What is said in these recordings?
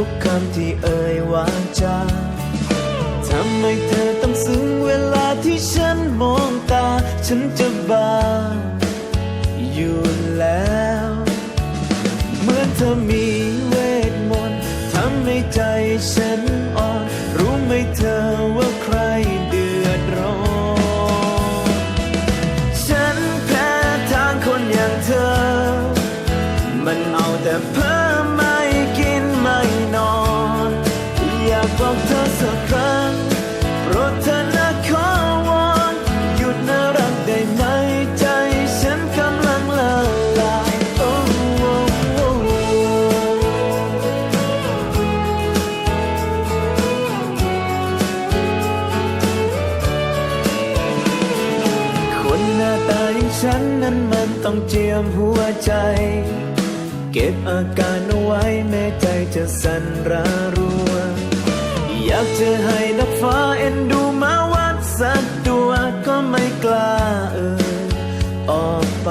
ทุกคำที่เอ่ยวาจาทำให้เธอต้องซึ้งเวลาที่ฉันมองตา ฉันจะบ้าอยู่แล้ว เหมือนเธอมีเวทมนต์ทำให้ใจฉันอ่อน รู้ไหมเธอว่าใครเดือดร้อน ฉันแพ้ทางคนอย่างเธอ มันเอาแต่เพ้อ ตาอย่างฉันนั้นมันต้องเจียมหัวใจ เก็บอาการเอาไว้แม้ใจจะสั่นระรัว อยากจะให้นักฟ้าเอ็นดูมาวัดสักตัวก็ไม่กล้าเอ่ยออกไป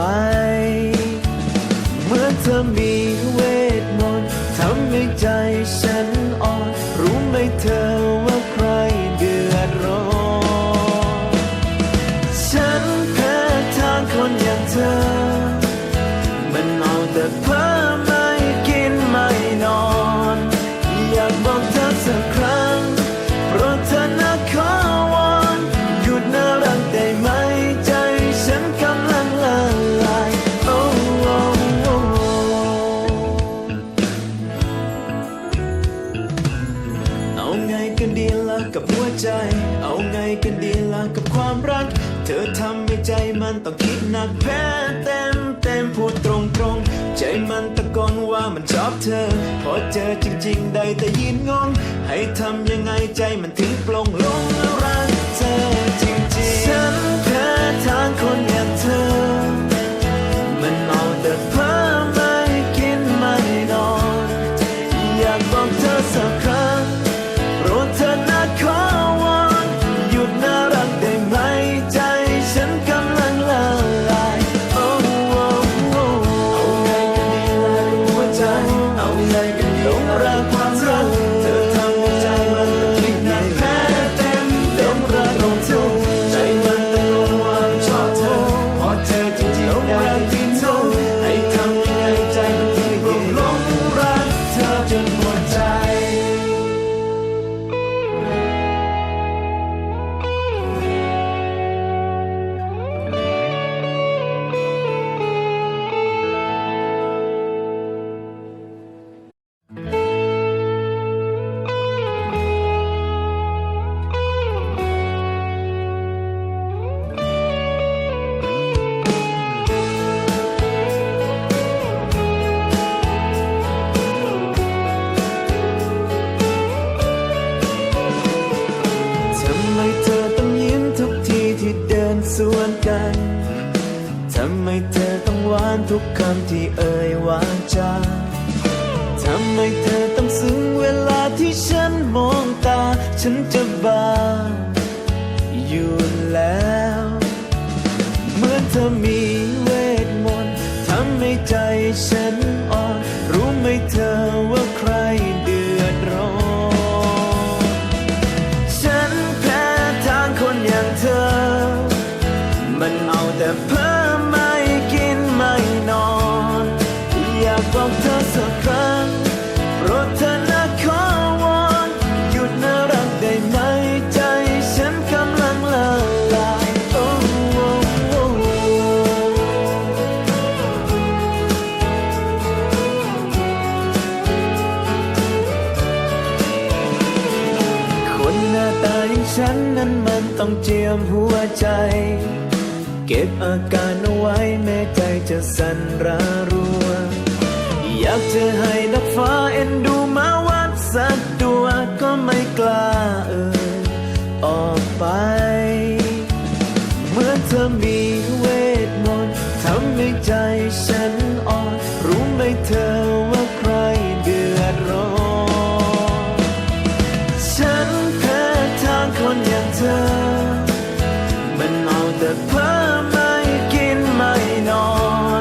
ากแพ้เต็มเต็มพูดตรงตรงใจมันตะโกนว่ามันชอบเธอ พอเจอจริง ๆ ได้แต่ยืนงง ให้ทำยังไงใจมันถึงปลงลงรักเธอำไมเธอต้องหวานทุกคำที่เอ่ยวาจาทำไมเธอต้องซึ้งเวลาที่ฉันมองตา ฉันจะบ้าอยู่แล้ว เหมือนเธอมีเวทมนต์ทำให้ใจฉันอ่อน รู้ไหมเธอว่าใครเดือดร้อน ฉันแพ้ทางคนอย่างเธอ มันเอาแต่เพ้อ มันต้องเจียมหัวใจ เก็บอาการเอาไว้แม้ใจจะสั่นระรัว อยากจะให้นักฟ้าเอ็นดูมาวัดสักตัวก็ไม่กล้าเอ่ยออกไปเมื่อเธอมี แต่เพ้อไม่กินไม่นอ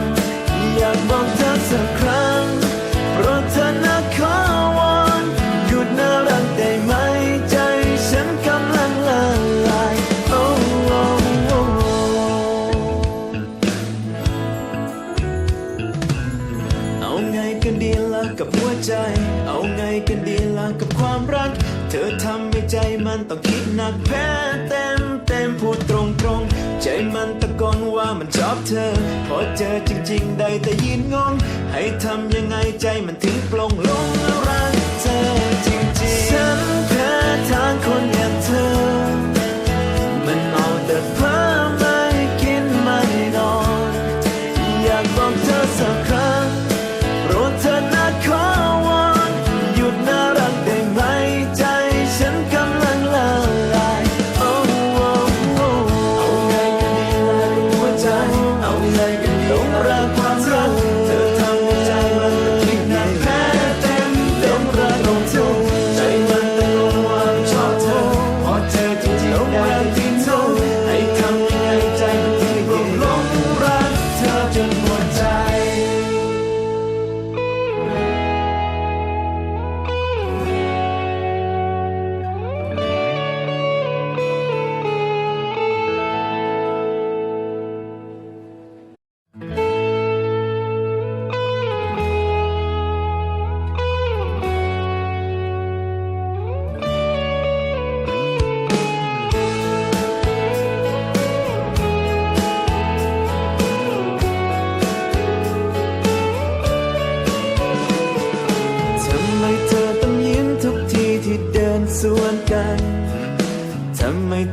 น อยากบอกเธอสักครั้งเพราะเธอน่าขอวอนหยุดน่ารักได้ไหมใจฉันกำลังละลายโอ้โอ้โอ้เอาไงกันดีล่ะกับหัวใจ เอาไงกันดีล่ะกับความรัก เธอทำให้ใจมันต้องคิดหนักแพ้แต่ ว่ามันชอบเธอ พอเจอจริงๆ ได้แต่ยืนงง ให้ทำยังไงใจมันถึงปลงลงรักเธอ กันดีต้องรักควา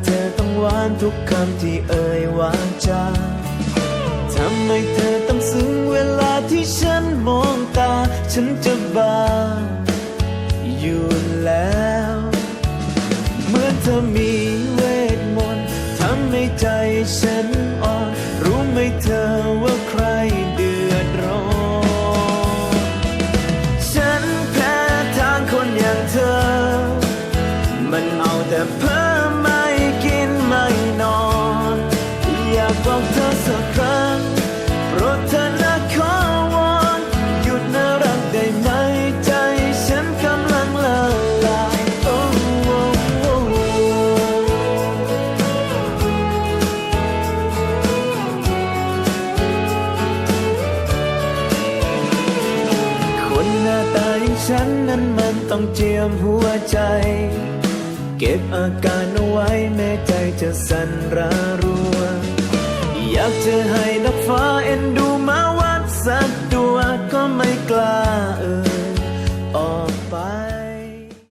เธอต้องหวานทุกคำที่เอ่ยวาจาทำไมเธอต้องซึ้งเวลาที่ฉันมองตา ฉันจะบ้าอยู่แล้ว เหมื่อนเธอมีเวทมนต์ทำให้ใจฉันอ่อน รู้ไหมเธอว่าใครเดือดร้อน ฉันแพ้ทางคนอย่างเธอ มันเอาแต่ัวใจ เก็บอาการเอาไว้แม้ใจจะสั่นระรัว อยากจะให้นักฟ้าเอ็นดูมาวัดสักตัวก็ไม่กล้าเอ่ยออกไป